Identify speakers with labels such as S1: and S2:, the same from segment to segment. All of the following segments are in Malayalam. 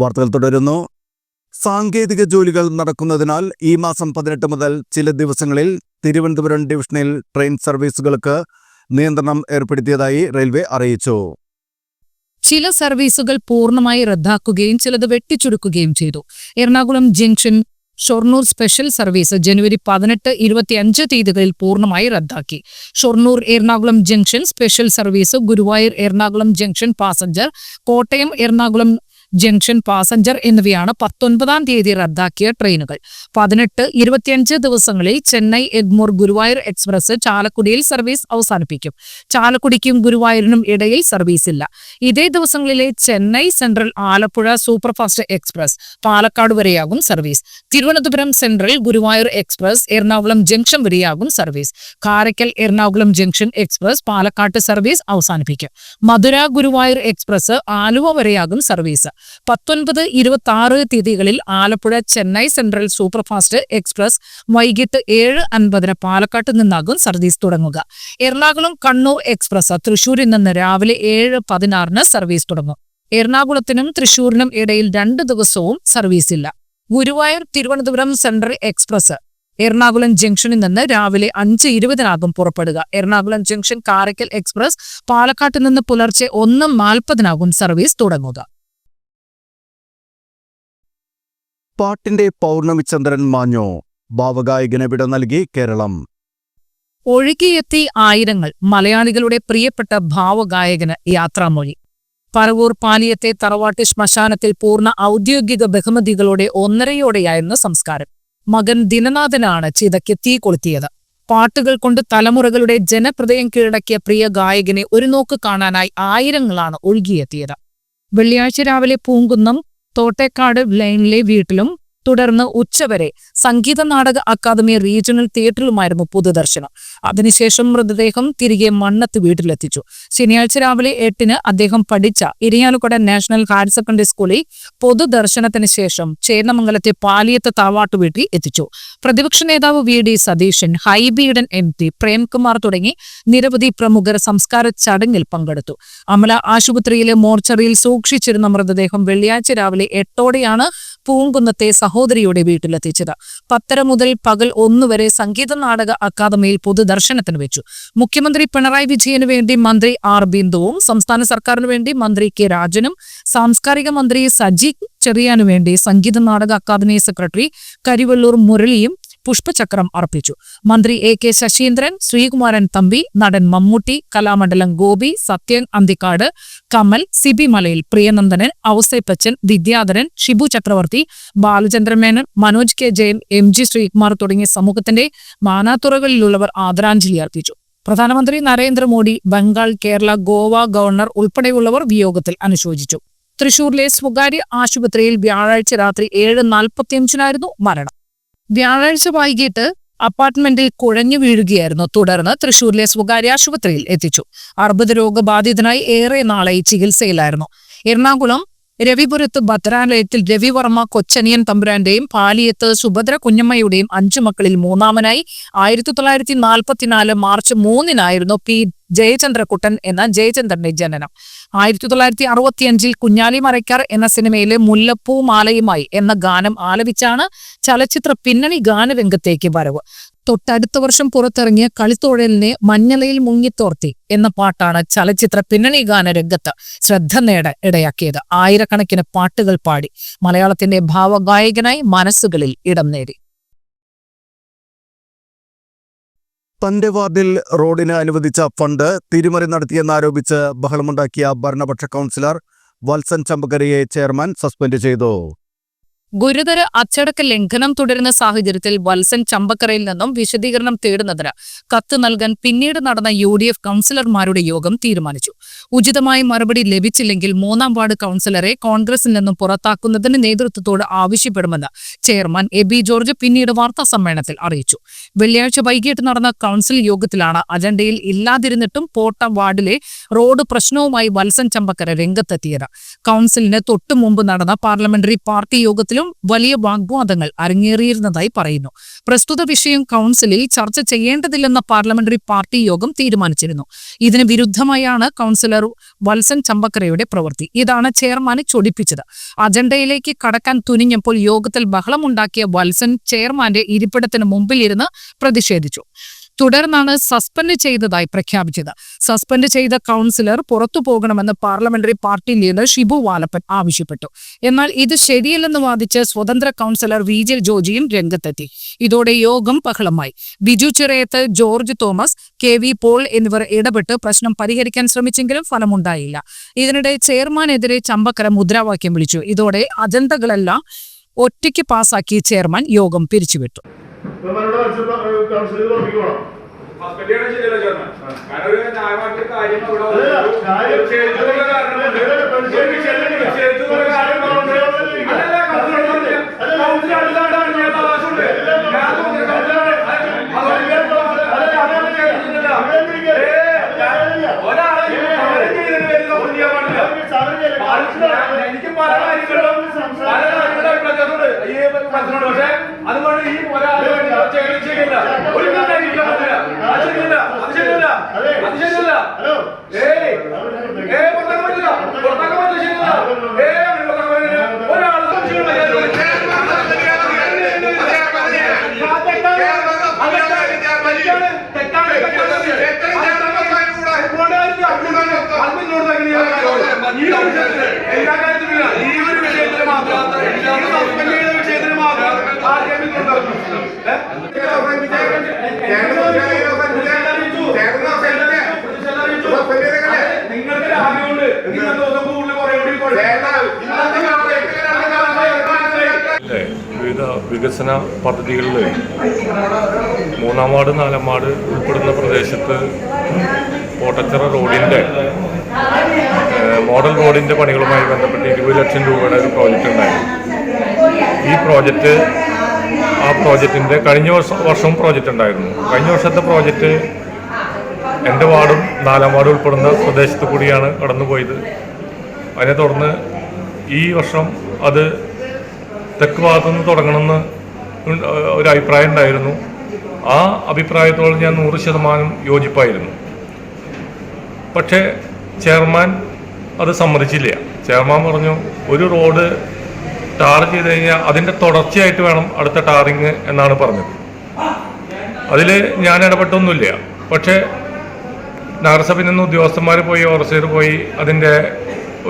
S1: വാർത്തകൾ തുടരുന്നു സാങ്കേതിക ജോലികൾ നടക്കുന്നതിനാൽ ഈ മാസം പതിനെട്ട് മുതൽ ചില ദിവസങ്ങളിൽ തിരുവനന്തപുരം ഡിവിഷനിൽ ട്രെയിൻ സർവീസുകൾക്ക് നിയന്ത്രണം ഏർപ്പെടുത്തിയതായി റെയിൽവേ അറിയിച്ചു.
S2: ചില സർവീസുകൾ പൂർണമായി റദ്ദാക്കുകയും ചിലത് വെട്ടിച്ചുരുക്കുകയും ചെയ്തു. Ernakulam junction Shoranur special service ജനുവരി പതിനെട്ട് ഇരുപത്തിയഞ്ച് തീയതികളിൽ പൂർണമായി റദ്ദാക്കി. Shoranur Ernakulam junction special service Guruvayur Ernakulam junction passenger Kottayam Ernakulam junction passenger എന്നിവയാണ് പത്തൊൻപതാം തീയതി റദ്ദാക്കിയ ട്രെയിനുകൾ. പതിനെട്ട് ഇരുപത്തിയഞ്ച് ദിവസങ്ങളിൽ ചെന്നൈ എഗ്മൂർ ഗുരുവായൂർ എക്സ്പ്രസ് ചാലക്കുടിയിൽ സർവീസ് അവസാനിപ്പിക്കും. ചാലക്കുടിക്കും ഗുരുവായൂരിനും ഇടയിൽ സർവീസ് ഇല്ല. ഇതേ ദിവസങ്ങളിലെ Chennai central Alappuzha superfast express Palakkad വരെയാകും service. Thiruvananthapuram central Guruvayur express Ernakulam junction വരെയാകും service. Karaikal Ernakulam junction express പാലക്കാട്ട് സർവീസ് അവസാനിപ്പിക്കും. മധുര ഗുരുവായൂർ എക്സ്പ്രസ് ആലുവ വരെയാകും സർവീസ്. പത്തൊൻപത് ഇരുപത്തി ആറ് തീയതികളിൽ Alappuzha Chennai central superfast express വൈകിട്ട് ഏഴ് അൻപതിന് പാലക്കാട്ട് നിന്നാകും സർവീസ് തുടങ്ങുക. എറണാകുളം കണ്ണൂർ എക്സ്പ്രസ് തൃശൂരിൽ നിന്ന് രാവിലെ ഏഴ് പതിനാറിന് സർവീസ് തുടങ്ങും. എറണാകുളത്തിനും തൃശൂരിനും ഇടയിൽ രണ്ട് ദിവസവും സർവീസ് ഇല്ല. ഗുരുവായൂർ തിരുവനന്തപുരം സെൻട്രൽ എക്സ്പ്രസ് എറണാകുളം ജംഗ്ഷനിൽ നിന്ന് രാവിലെ അഞ്ച് ഇരുപതിനാകും പുറപ്പെടുക. എറണാകുളം ജംഗ്ഷൻ കാരക്കൽ എക്സ്പ്രസ് പാലക്കാട്ട് നിന്ന് പുലർച്ചെ ഒന്ന് നാൽപ്പതിനാകും സർവീസ് തുടങ്ങുക.
S1: പാട്ടിന്റെ പൗർണമി ചന്ദ്രൻ മാഞ്ഞോ. ഭാവഗായകന് വിട നൽകി കേരളം.
S2: ഒഴുകിയെത്തി ആയിരങ്ങൾ മലയാളികളുടെ പ്രിയപ്പെട്ട ഭാവഗായകന് യാത്രാമൊഴി. പറവൂർ പാലിയത്തെ തറവാട്ട് ശ്മശാനത്തിൽ പൂർണ ഔദ്യോഗിക ബഹുമതികളോടെ ഒന്നരയോടെയായിരുന്നു സംസ്കാരം. മകൻ ദിനനാഥനാണ് ചിതയ്ക്ക് തീ കൊളുത്തിയത്. പാട്ടുകൾ കൊണ്ട് തലമുറകളുടെ ജനപ്രദയം കീഴടക്കിയ പ്രിയ ഗായകനെ ഒരു നോക്ക് കാണാനായി ആയിരങ്ങളാണ് ഒഴുകിയെത്തിയത്. വെള്ളിയാഴ്ച രാവിലെ പൂങ്കുന്നം തോട്ടേക്കാട് ലൈനിലെ വീട്ടിലും തുടർന്ന് ഉച്ചവരെ സംഗീത നാടക അക്കാദമി റീജിയണൽ തിയേറ്ററിലുമായിരുന്നു പൊതുദർശനം. അതിനുശേഷം മൃതദേഹം തിരികെ മണ്ണത്ത് വീട്ടിലെത്തിച്ചു. ശനിയാഴ്ച രാവിലെ എട്ടിന് അദ്ദേഹം പഠിച്ച ഇരിയാലുകട നാഷണൽ ഹയർ സെക്കൻഡറി സ്കൂളിൽ പൊതുദർശനത്തിന് ശേഷം ചേന്നമംഗലത്തെ പാലിയത്ത് താവാട്ടു വീട്ടിൽ എത്തിച്ചു. പ്രതിപക്ഷ നേതാവ് V D Satheesan Hibi Eden M P Premkumar തുടങ്ങി നിരവധി പ്രമുഖർ സംസ്കാര ചടങ്ങിൽ പങ്കെടുത്തു. അമല ആശുപത്രിയിലെ മോർച്ചറിയിൽ സൂക്ഷിച്ചിരുന്ന മൃതദേഹം വെള്ളിയാഴ്ച രാവിലെ എട്ടോടെയാണ് പൂങ്കുന്നത്തെ സഹോദരിയുടെ വീട്ടിലെത്തിച്ചത്. പത്തര മുതൽ പകൽ ഒന്നുവരെ സംഗീത നാടക അക്കാദമിയിൽ പൊതുദർശനത്തിന് വെച്ചു. മുഖ്യമന്ത്രി പിണറായി വിജയന് വേണ്ടി മന്ത്രി ആർ ബിന്ദുവും സംസ്ഥാന സർക്കാരിനു വേണ്ടി മന്ത്രി കെ രാജനും സാംസ്കാരിക മന്ത്രി സജി ചെറിയാനു വേണ്ടി സംഗീത നാടക അക്കാദമി സെക്രട്ടറി കരിവള്ളൂർ മുരളിയും പുഷ്പചക്രം അർപ്പിച്ചു. മന്ത്രി എ കെ ശശീന്ദ്രൻ ശ്രീകുമാരൻ തമ്പി നടൻ Mammootty Kalamandalam Gopi Sathyan Anthikad Kamal Sibi Malayil Priyanandanan Ouseppachan Vidyadharan Shibu Chakravarthy Balachandran Menon Manoj K Jayan M G Sreekumar തുടങ്ങിയ സമൂഹത്തിന്റെ മാനാത്തുറകളിലുള്ളവർ ആദരാഞ്ജലി അർപ്പിച്ചു. പ്രധാനമന്ത്രി നരേന്ദ്രമോദി ബംഗാൾ കേരള ഗോവ ഗവർണർ ഉൾപ്പെടെയുള്ളവർ വിയോഗത്തിൽ അനുശോചിച്ചു. തൃശൂരിലെ സ്വകാര്യ ആശുപത്രിയിൽ വ്യാഴാഴ്ച രാത്രി ഏഴ് നാൽപ്പത്തിയഞ്ചിനായിരുന്നു മരണം. വ്യാഴാഴ്ച വൈകിട്ട് അപ്പാർട്ട്മെന്റിൽ കുഴഞ്ഞു വീഴുകയായിരുന്നു. തുടർന്ന് തൃശൂരിലെ സ്വകാര്യ ആശുപത്രിയിൽ എത്തിച്ചു. അർബുദ രോഗബാധിതനായി ഏറെ നാളായി ചികിത്സയിലായിരുന്നു. എറണാകുളം രവിപുരത്ത് ഭദ്രാലയത്തിൽ രവിവർമ്മ കൊച്ചനിയൻ തമ്പുരാന്റെയും പാലിയത്ത് സുഭദ്ര കുഞ്ഞമ്മയുടെയും അഞ്ചു മക്കളിൽ മൂന്നാമനായി. ആയിരത്തി തൊള്ളായിരത്തി നാൽപ്പത്തിനാല് മാർച്ച് മൂന്നിനായിരുന്നു പി ജയചന്ദ്രകുട്ടൻ എന്ന ജയചന്ദ്രന്റെ ജനനം. ആയിരത്തി തൊള്ളായിരത്തി അറുപത്തിയഞ്ചിൽ കുഞ്ഞാലി മറയ്ക്കാർ എന്ന സിനിമയിലെ മുല്ലപ്പൂ മാലയുമായി എന്ന ഗാനം ആലപിച്ചാണ് ചലച്ചിത്ര പിന്നണി ഗാനരംഗത്തേക്ക് വരവ്. തൊട്ടടുത്ത വർഷം പുറത്തിറങ്ങിയ കളിത്തോഴലിനെ മഞ്ഞലയിൽ മുങ്ങിത്തോർത്തി എന്ന പാട്ടാണ് ചലച്ചിത്ര പിന്നണി ഗാന രംഗത്ത് ശ്രദ്ധ നേട ഇടയാക്കിയത്. ആയിരക്കണക്കിന് പാട്ടുകൾ പാടി മലയാളത്തിന്റെ ഭാവഗായകനായി മനസ്സുകളിൽ ഇടം നേടി.
S1: തന്റെ വാർഡിൽ റോഡിന് അനുവദിച്ച ഫണ്ട് തിരിമറി നടത്തിയെന്നാരോപിച്ച് ബഹളമുണ്ടാക്കിയ ഭരണപക്ഷ കൗൺസിലർ വത്സൻ ചമ്പക്കരയെ ചെയർമാൻ സസ്പെൻഡ് ചെയ്തു.
S2: ഗുരുതര അച്ചടക്ക ലംഘനം തുടരുന്ന സാഹചര്യത്തിൽ വത്സൻ ചമ്പക്കരയിൽ നിന്നും വിശദീകരണം തേടുന്നതിന് കത്ത് നൽകാൻ പിന്നീട് നടന്ന യു ഡി എഫ് കൗൺസിലർമാരുടെ യോഗം തീരുമാനിച്ചു. ഉചിതമായ മറുപടി ലഭിച്ചില്ലെങ്കിൽ മൂന്നാം വാർഡ് കൗൺസിലറെ കോൺഗ്രസിൽ നിന്നും പുറത്താക്കുന്നതിന് നേതൃത്വത്തോട് ആവശ്യപ്പെടുമെന്ന് ചെയർമാൻ എ ബി ജോർജ് പിന്നീട് വാർത്താ സമ്മേളനത്തിൽ അറിയിച്ചു. വെള്ളിയാഴ്ച വൈകിട്ട് നടന്ന കൗൺസിൽ യോഗത്തിലാണ് അജണ്ടയിൽ ഇല്ലാതിരുന്നിട്ടും പോട്ട വാർഡിലെ റോഡ് പ്രശ്നവുമായി വത്സൻ ചമ്പക്കര രംഗത്തെത്തിയത്. കൗൺസിലിന് തൊട്ടു മുമ്പ് നടന്ന പാർലമെന്ററി പാർട്ടി യോഗത്തിലും വലിയ വാഗ്വാദങ്ങൾ അരങ്ങേറിയിരുന്നതായി പറയുന്നു. പ്രസ്തുത വിഷയം കൗൺസിലിൽ ചർച്ച ചെയ്യേണ്ടതില്ലെന്ന പാർലമെന്ററി പാർട്ടി യോഗം തീരുമാനിച്ചിരുന്നു. ഇതിന് വിരുദ്ധമായാണ് കൗൺസിലർ വത്സൻ ചമ്പക്കരയുടെ പ്രവൃത്തി. ഇതാണ് ചെയർമാനെ ചൊടിപ്പിച്ചത്. അജണ്ടയിലേക്ക് കടക്കാൻ തുനിഞ്ഞപ്പോൾ യോഗത്തിൽ ബഹളമുണ്ടാക്കിയ വത്സൻ ചെയർമാന്റെ ഇരിപ്പിടത്തിന് മുമ്പിലിരുന്ന് പ്രതിഷേധിച്ചു. തുടർന്നാണ് സസ്പെൻഡ് ചെയ്തതായി പ്രഖ്യാപിച്ചത്. സസ്പെൻഡ് ചെയ്ത കൗൺസിലർ പുറത്തു പോകണമെന്ന് parliamentary party leader Shibu Valappan ആവശ്യപ്പെട്ടു. എന്നാൽ ഇത് ശരിയല്ലെന്ന് വാദിച്ച് സ്വതന്ത്ര കൗൺസിലർ വി ജെ ജോജിയും രംഗത്തെത്തി. ഇതോടെ യോഗം ബഹളമായി. Biju Chirayath George Thomas K V Paul എന്നിവർ ഇടപെട്ട് പ്രശ്നം പരിഹരിക്കാൻ ശ്രമിച്ചെങ്കിലും ഫലമുണ്ടായില്ല. ഇതിനിടെ ചെയർമാനെതിരെ ചമ്പക്കര മുദ്രാവാക്യം വിളിച്ചു. ഇതോടെ അജണ്ടകളെല്ലാം ഒറ്റയ്ക്ക് പാസാക്കി ചെയർമാൻ യോഗം പിരിച്ചുവിട്ടു.
S3: പാടില്ല. ഞാൻ- എനിക്ക് പല കാര്യങ്ങളും പല കാര്യങ്ങളും. പക്ഷേ അതുകൊണ്ട് ഈ ഒരാളെ ശരിയല്ല. ഒരിക്കലും ശരിയല്ല. അത് ശരിയല്ല. അത് ശരിയല്ല. അത് ശരിയല്ല. ഏയ് ഏയ് പുറത്താക്കാൻ പറ്റില്ല. പുറത്താക്കാൻ പറ്റില്ല. ശരിയല്ല. ഏയ് അങ്ങനെ പുറത്താക്കാൻ പറ്റില്ല. ഒരാൾ സംശയമുള്ള കാര്യം. ആ തെറ്റാണ്. ആ തെറ്റാണ്. തെറ്റാണ്. തെറ്റാണ്. തെറ്റാണ്. അതുകൊണ്ടായിരിക്കും അതുകൊണ്ടാണ് അതിനോട് തന്നെയാണ് ഈ ഒരു വിഷയത്തിൽ എല്ലാ കാര്യത്തിലും ഈ ഒരു വിഷയത്തിൽ മാത്രം ഈ സസ്പെൻഡ് ചെയ്ത വിഷയത്തിന് മാത്രം ആർക്കും ഇതുണ്ടാകും. ഏ?
S4: വിവിധ വികസന പദ്ധതികളിൽ മൂന്നാം വാർഡ് നാലാം വാർഡ് ഉൾപ്പെടുന്ന പ്രദേശത്ത് കോട്ടച്ചിറ റോഡിന്റെ മോഡൽ റോഡിന്റെ പണികളുമായി ബന്ധപ്പെട്ട് ഇരുപത് ലക്ഷം രൂപയുടെ ഒരു പ്രോജക്റ്റ് ഉണ്ടായിരുന്നു ഈ പ്രോജക്റ്റ് ആ പ്രോജക്റ്റിന്റെ കഴിഞ്ഞ വർഷം വർഷവും പ്രോജക്റ്റ് ഉണ്ടായിരുന്നു കഴിഞ്ഞ വർഷത്തെ പ്രോജക്റ്റ് എന്റെ വാർഡും നാലാം വാർഡും ഉൾപ്പെടുന്ന പ്രദേശത്ത് കൂടിയാണ് കടന്നുപോയത്. അതിനെ തുടർന്ന് ഈ വർഷം അത് തെക്ക് ഭാഗത്തുനിന്ന് തുടങ്ങണമെന്ന് ഒരു അഭിപ്രായം ഉണ്ടായിരുന്നു. ആ അഭിപ്രായത്തോട് ഞാൻ നൂറ് ശതമാനം യോജിപ്പായിരുന്നു. പക്ഷേ ചെയർമാൻ അത് സമ്മതിച്ചില്ല. ചെയർമാൻ പറഞ്ഞു ഒരു റോഡ് ടാർ ചെയ്ത് കഴിഞ്ഞാൽ അതിന്റെ തുടർച്ചയായിട്ട് വേണം അടുത്ത ടാറിങ് എന്നാണ് പറഞ്ഞത്. അതിൽ ഞാൻ ഇടപെട്ടൊന്നുമില്ല. പക്ഷേ നഗരസഭയിൽ നിന്ന് ഉദ്യോഗസ്ഥന്മാർ പോയി ഓവർസീർ പോയി അതിന്റെ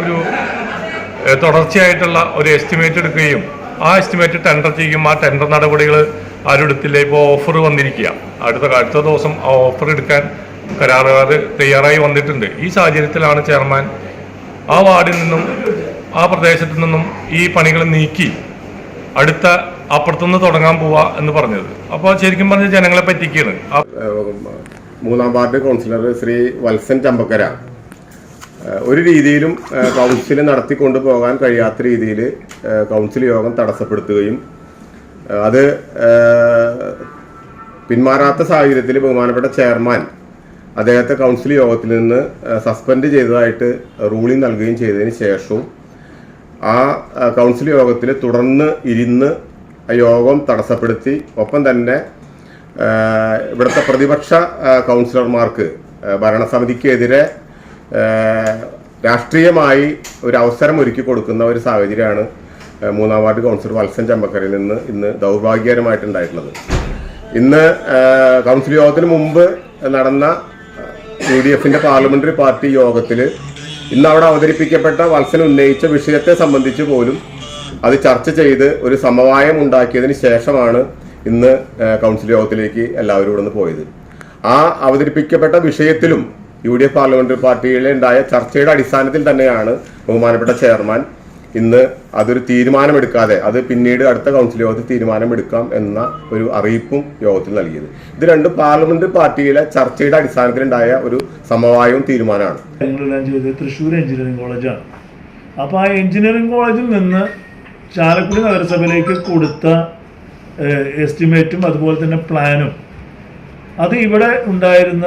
S4: ഒരു തുടർച്ചയായിട്ടുള്ള ഒരു എസ്റ്റിമേറ്റ് എടുക്കുകയും ആ എസ്റ്റിമേറ്റ് ടെൻഡർ ചെയ്യും ആ ടെൻഡർ നടപടികൾ ആരും എടുത്തില്ല. ഇപ്പോൾ ഓഫർ വന്നിരിക്കുക അടുത്ത അടുത്ത ദിവസം ആ ഓഫർ എടുക്കാൻ കരാറുകാർ തയ്യാറായി വന്നിട്ടുണ്ട്. ഈ സാഹചര്യത്തിലാണ് ചെയർമാൻ ആ വാർഡിൽ നിന്നും ആ പ്രദേശത്തു നിന്നും ഈ പണികൾ നീക്കി അടുത്ത അപ്പുറത്തുനിന്ന് തുടങ്ങാൻ പോവാ എന്ന് പറഞ്ഞത്. അപ്പോൾ ശരിക്കും പറഞ്ഞ ജനങ്ങളെ പറ്റിക്കാണ്.
S5: മൂന്നാം വാർഡ് കൗൺസിലർ ശ്രീ വത്സൻ ചമ്പക്കര. ഒരു രീതിയിലും കൗൺസിൽ നടത്തിക്കൊണ്ടു പോകാൻ കഴിയാത്ത രീതിയിൽ കൗൺസിൽ യോഗം തടസ്സപ്പെടുത്തുകയും അത് പിന്മാറാത്ത സാഹചര്യത്തിൽ ബഹുമാനപ്പെട്ട ചെയർമാൻ അദ്ദേഹത്തെ കൗൺസിൽ യോഗത്തിൽ നിന്ന് സസ്പെൻഡ് ചെയ്തതായിട്ട് റൂളിംഗ് നൽകുകയും ചെയ്തതിന് ശേഷവും ആ കൗൺസിൽ യോഗത്തിൽ തുടർന്ന് ഇരുന്ന് യോഗം തടസ്സപ്പെടുത്തി ഒപ്പം തന്നെ ഇവിടുത്തെ പ്രതിപക്ഷ കൗൺസിലർമാർക്ക് ഭരണസമിതിക്കെതിരെ രാഷ്ട്രീയമായി ഒരു അവസരം ഒരുക്കി കൊടുക്കുന്ന ഒരു സാഹചര്യമാണ് മൂന്നാം വാർഡ് കൗൺസിലർ വത്സൻ ചമ്പക്കരയിൽ നിന്ന് ഇന്ന് ദൗർഭാഗ്യകരമായിട്ടുണ്ടായിട്ടുള്ളത് ഇന്ന് കൗൺസിൽ യോഗത്തിന് മുമ്പ് നടന്ന യു ഡി എഫിന്റെ പാർലമെന്ററി പാർട്ടി യോഗത്തിൽ ഇന്ന് അവിടെ അവതരിപ്പിക്കപ്പെട്ട വത്സൻ ഉന്നയിച്ച വിഷയത്തെ സംബന്ധിച്ച് പോലും അത് ചർച്ച ചെയ്ത് ഒരു സമവായം ഉണ്ടാക്കിയതിന് ശേഷമാണ് ഇന്ന് കൗൺസിൽ യോഗത്തിലേക്ക് എല്ലാവരും ഇവിടെ നിന്ന് പോയത്. ആ അവതരിപ്പിക്കപ്പെട്ട വിഷയത്തിലും യു ഡി എഫ് പാർലമെന്ററി പാർട്ടിയിലെ ഉണ്ടായ ചർച്ചയുടെ അടിസ്ഥാനത്തിൽ തന്നെയാണ് ബഹുമാനപ്പെട്ട ചെയർമാൻ ഇന്ന് അതൊരു തീരുമാനമെടുക്കാതെ അത് പിന്നീട് അടുത്ത കൗൺസിൽ യോഗത്തിൽ തീരുമാനമെടുക്കാം എന്ന ഒരു അറിയിപ്പും യോഗത്തിൽ നൽകിയത്. ഇത് രണ്ടും പാർലമെന്റ് പാർട്ടിയിലെ ചർച്ചയുടെ അടിസ്ഥാനത്തിലുണ്ടായ ഒരു സമവായവും തീരുമാനമാണ്.
S6: ഞങ്ങളെല്ലാം ചെയ്തത് തൃശ്ശൂർ എഞ്ചിനീയറിംഗ് കോളേജാണ് അപ്പോൾ ആ എഞ്ചിനീയറിംഗ് കോളേജിൽ നിന്ന് ചാലക്കുടി നഗരസഭയിലേക്ക് കൊടുത്ത എസ്റ്റിമേറ്റും അതുപോലെ തന്നെ പ്ലാനും അത് ഇവിടെ ഉണ്ടായിരുന്ന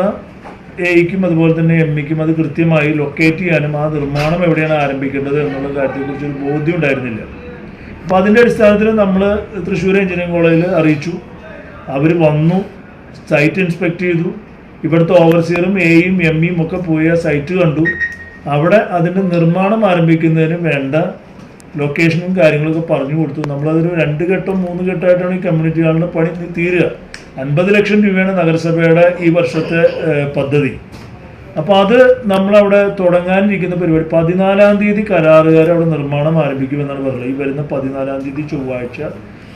S6: എയ്ക്കും അതുപോലെ തന്നെ എമ്മിക്കും അത് കൃത്യമായി ലൊക്കേറ്റ് ചെയ്യാനും ആ നിർമ്മാണം എവിടെയാണ് ആരംഭിക്കേണ്ടത് എന്നുള്ള കാര്യത്തെക്കുറിച്ച് ഒരു ബോധ്യം ഉണ്ടായിരുന്നില്ല. അപ്പോൾ അതിന്റെ അടിസ്ഥാനത്തിൽ നമ്മൾ തൃശ്ശൂർ എഞ്ചിനീയറിംഗ് കോളേജിൽ അറിയിച്ചു. അവർ വന്നു സൈറ്റ് ഇൻസ്പെക്ട് ചെയ്തു. ഇവിടുത്തെ ഓവർസിയറും എയും എമ്മിയും ഒക്കെ പോയി ആ സൈറ്റ് കണ്ടു. അവിടെ അതിന്റെ നിർമ്മാണം ആരംഭിക്കുന്നതിന് വേണ്ട ലൊക്കേഷനും കാര്യങ്ങളൊക്കെ പറഞ്ഞു കൊടുത്തു. നമ്മളതൊരു രണ്ട് ഘട്ടം മൂന്ന് ഘട്ടമായിട്ടാണ് ഈ കമ്മ്യൂണിറ്റി ഹാളിന്റെ പണി തീരുക. അൻപത് ലക്ഷം രൂപയാണ് നഗരസഭയുടെ ഈ വർഷത്തെ പദ്ധതി. അപ്പോൾ അത് നമ്മളവിടെ തുടങ്ങാനിരിക്കുന്ന പരിപാടി. പതിനാലാം തീയതി കരാറുകാർ അവിടെ നിർമ്മാണം ആരംഭിക്കുമെന്നാണ് പറയുന്നത് ഈ വരുന്ന പതിനാലാം തീയതി ചൊവ്വാഴ്ച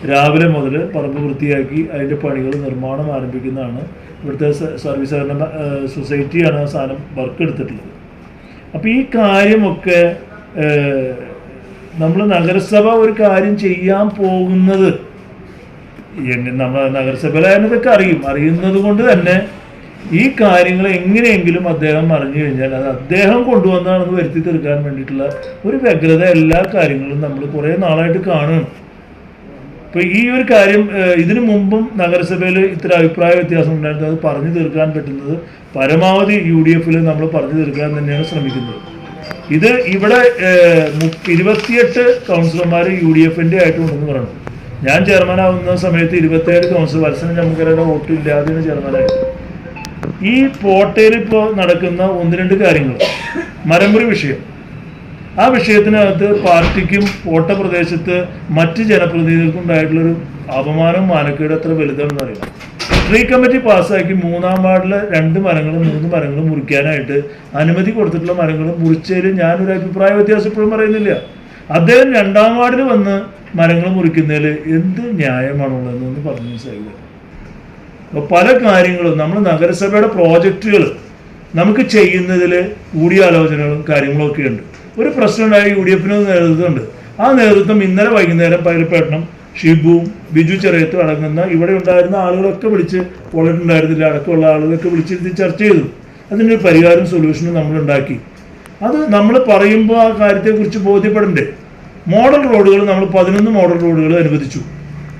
S6: രാവിലെ മുതൽ പറമ്പ് വൃത്തിയാക്കി അതിന്റെ പണികൾ നിർമ്മാണം ആരംഭിക്കുന്നതാണ്. ഇവിടുത്തെ സർവീസ് സഹകരണ സൊസൈറ്റിയാണ് ആ സാധനം വർക്ക് എടുത്തിട്ടുള്ളത്. അപ്പോൾ ഈ കാര്യമൊക്കെ നമ്മൾ നഗരസഭ ഒരു കാര്യം ചെയ്യാൻ പോകുന്നത് എങ്ങനെ നമ്മൾ നഗരസഭയിലായാലും ഇതൊക്കെ അറിയും. അറിയുന്നത് കൊണ്ട് തന്നെ ഈ കാര്യങ്ങൾ എങ്ങനെയെങ്കിലും അദ്ദേഹം അറിഞ്ഞു കഴിഞ്ഞാൽ അത് അദ്ദേഹം കൊണ്ടുവന്നാണെന്ന് വരുത്തി തീർക്കാൻ വേണ്ടിയിട്ടുള്ള ഒരു വ്യഗ്രത എല്ലാ കാര്യങ്ങളും നമ്മൾ കുറേ നാളായിട്ട് കാണുകയാണ് ഇപ്പൊ ഈ ഒരു കാര്യം ഇതിനു മുമ്പും നഗരസഭയിൽ ഇത്ര അഭിപ്രായ വ്യത്യാസം ഉണ്ടായിരുന്നു അത് പറഞ്ഞു തീർക്കാൻ പറ്റുന്നത് പരമാവധി യു ഡി എഫിൽ നമ്മൾ പറഞ്ഞു തീർക്കാൻ തന്നെയാണ് ശ്രമിക്കുന്നത്. ഇത് ഇവിടെ ഇരുപത്തിയെട്ട് കൗൺസിലർമാർ യു ഡി എഫിന്റെ ആയിട്ടുണ്ടെന്ന് പറഞ്ഞു ഞാൻ ചെയർമാനാവുന്ന സമയത്ത് ഇരുപത്തിയേഴ് കൗൺസിൽ വത്സന ചമ്മക്കരയുടെ വോട്ട് ഇല്ലാതെയാണ് ചെയർമാനായത് ഈ പോട്ടയിൽ ഇപ്പോൾ നടക്കുന്ന ഒന്ന് രണ്ട് കാര്യങ്ങൾ. മരമുറി വിഷയം. ആ വിഷയത്തിനകത്ത് പാർട്ടിക്കും കോട്ട പ്രദേശത്ത് മറ്റ് ജനപ്രതിനിധികൾക്കും ഉണ്ടായിട്ടുള്ളൊരു അപമാനവും മാനക്കേട് അത്ര വലുതാണെന്ന് അറിയാം. ട്രീ കമ്മിറ്റി പാസ്സാക്കി മൂന്നാം വാർഡിലെ രണ്ട് മരങ്ങളും മൂന്ന് മരങ്ങളും മുറിക്കാനായിട്ട് അനുമതി കൊടുത്തിട്ടുള്ള മരങ്ങളും മുറിച്ചതിൽ ഞാനൊരു അഭിപ്രായ വ്യത്യാസം ഇപ്പോഴും പറയുന്നില്ല. അദ്ദേഹം രണ്ടാം വാർഡിൽ വന്ന് മരങ്ങൾ മുറിക്കുന്നതിൽ എന്ത് ന്യായമാണുള്ളതെന്ന് പറഞ്ഞു മനസ്സിലാക്കുക അപ്പോൾ പല കാര്യങ്ങളും നമ്മൾ നഗരസഭയുടെ പ്രോജക്റ്റുകൾ നമുക്ക് ചെയ്യുന്നതിൽ കൂടിയാലോചനകളും കാര്യങ്ങളും ഒക്കെ ഉണ്ട്. ഒരു ഉണ്ടായ യു ഡി എഫിന് നേതൃത്വമുണ്ട്. ആ നേതൃത്വം ഇന്നലെ വൈകുന്നേരം പൈലപ്പേട്ടനും ഷിബുവും ബിജു ചെറിയത്തും അടങ്ങുന്ന ഇവിടെ ഉണ്ടായിരുന്ന ആളുകളൊക്കെ വിളിച്ച് പോളിട്ടുണ്ടായിരുന്നില്ല അടക്കമുള്ള ആളുകളൊക്കെ വിളിച്ചിരുത്തി ചർച്ച ചെയ്തു. അതിനൊരു പരിഹാരം സൊല്യൂഷനും നമ്മൾ ഉണ്ടാക്കി. അത് നമ്മൾ പറയുമ്പോൾ ആ കാര്യത്തെക്കുറിച്ച് ബോധ്യപ്പെടണ്ടേ? മോഡൽ റോഡുകൾ നമ്മൾ പതിനൊന്ന് മോഡൽ റോഡുകൾ അനുവദിച്ചു.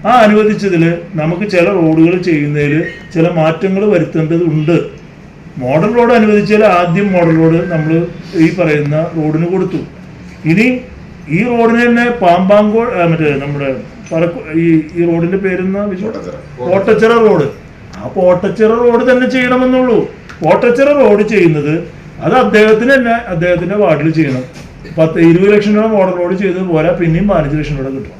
S6: ആ അനുവദിച്ചതിൽ നമുക്ക് ചില റോഡുകൾ ചെയ്യുന്നതിൽ ചില മാറ്റങ്ങൾ വരുത്തേണ്ടതുണ്ട്. മോഡൽ റോഡ് അനുവദിച്ചാൽ ആദ്യം മോഡൽ റോഡ് നമ്മൾ ഈ പറയുന്ന റോഡിന് കൊടുത്തു. ഇനി ഈ റോഡിന് തന്നെ പാമ്പാങ്കോ മറ്റേ നമ്മുടെ പറക്കു ഈ ഈ റോഡിന്റെ പേരെന്ന ഓട്ടച്ചിറ റോഡ്. ആ കോട്ടച്ചിറ റോഡ് തന്നെ ചെയ്യണമെന്നുള്ളൂ. കോട്ടച്ചിറ റോഡ് ചെയ്യുന്നത് അത് അദ്ദേഹത്തിന് തന്നെ അദ്ദേഹത്തിന്റെ വാർഡിൽ ചെയ്യണം. പത്ത് ഇരുപത് ലക്ഷം രൂപ റോഡ് ചെയ്തത് പോരാ പിന്നെയും പതിനഞ്ച് ലക്ഷം രൂപ കിട്ടും.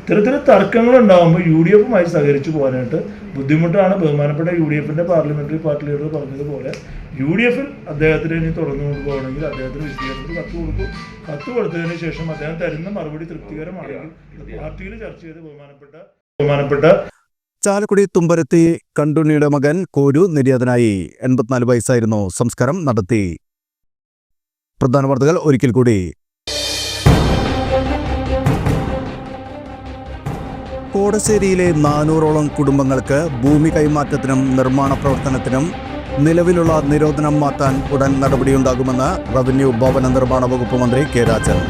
S6: ഇത്തരത്തിൽ തർക്കങ്ങൾ ഉണ്ടാകുമ്പോൾ യു ഡി എഫുമായി സഹകരിച്ചു പോകാനായിട്ട് ബുദ്ധിമുട്ടാണ് ബഹുമാനപ്പെട്ട യു ഡി എഫിന്റെ പാർലമെന്ററി പാർട്ടി ലീഡർ പറഞ്ഞതുപോലെ. യു ഡി എഫിൽ അദ്ദേഹത്തിന് ഇനി തുറന്നു കൊണ്ടുപോകണമെങ്കിൽ അദ്ദേഹത്തിന് വിശദീകരണത്തിൽ കത്ത് കൊടുക്കും. കത്ത് കൊടുത്തതിന് ശേഷം അദ്ദേഹം തരുന്ന മറുപടി തൃപ്തികരമാണെങ്കിൽ പാർട്ടിയിൽ ചർച്ച ചെയ്ത് ബഹുമാനപ്പെട്ട ബഹുമാനപ്പെട്ട
S1: ചാലക്കുടി തുമ്പരത്തി കണ്ടുണ്ണിയുടെ മകൻ കോരു നിര്യാതനായി. എൺപത്തിനാല് വയസ്സായിരുന്നു സംസ്കാരം നടത്തി. പ്രധാന വാർത്തകൾ ഒരിക്കൽ കൂടി. കോടശ്ശേരിയിലെ നാനൂറോളം കുടുംബങ്ങൾക്ക് ഭൂമി കൈമാറ്റത്തിനും നിർമ്മാണ പ്രവർത്തനത്തിനും നിലവിലുള്ള നിരോധനം മാറ്റാൻ ഉടൻ നടപടിയുണ്ടാകുമെന്ന് റവന്യൂ ഭവന നിർമ്മാണ വകുപ്പ് മന്ത്രി കെ രാജൻ.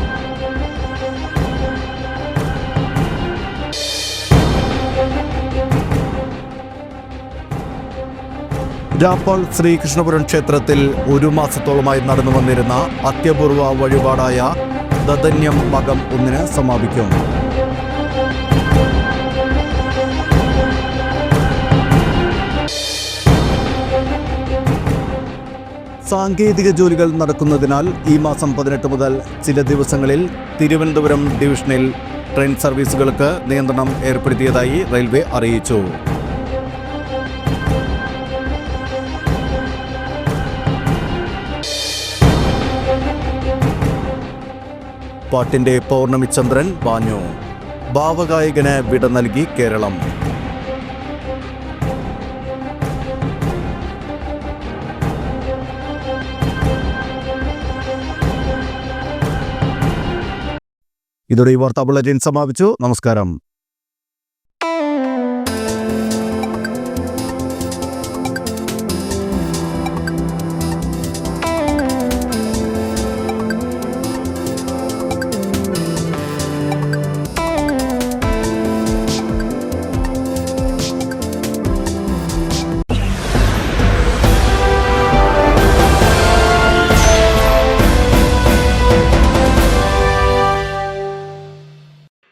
S1: രാപ്പാൾ ശ്രീകൃഷ്ണപുരം ക്ഷേത്രത്തിൽ ഒരു മാസത്തോളമായി നടന്നു വന്നിരുന്ന അത്യപൂർവ വഴിപാടായ ദദന്യം മകം ഒന്നിന് സമാപിക്കും. സാങ്കേതിക ജോലികൾ നടക്കുന്നതിനാൽ ഈ മാസം പതിനെട്ട് മുതൽ ചില ദിവസങ്ങളിൽ തിരുവനന്തപുരം ഡിവിഷനിൽ ട്രെയിൻ സർവീസുകൾക്ക് നിയന്ത്രണം ഏർപ്പെടുത്തിയതായി റെയിൽവേ അറിയിച്ചു. പാട്ടിന്റെ പൗർണമിചന്ദ്രൻ വാഞ്ഞു. ഭാവഗായകന് വിട നൽകി കേരളം. ഇതോടെ ഈ വാർത്താ ബുള്ളറ്റിൻ സമാപിച്ചു. നമസ്കാരം.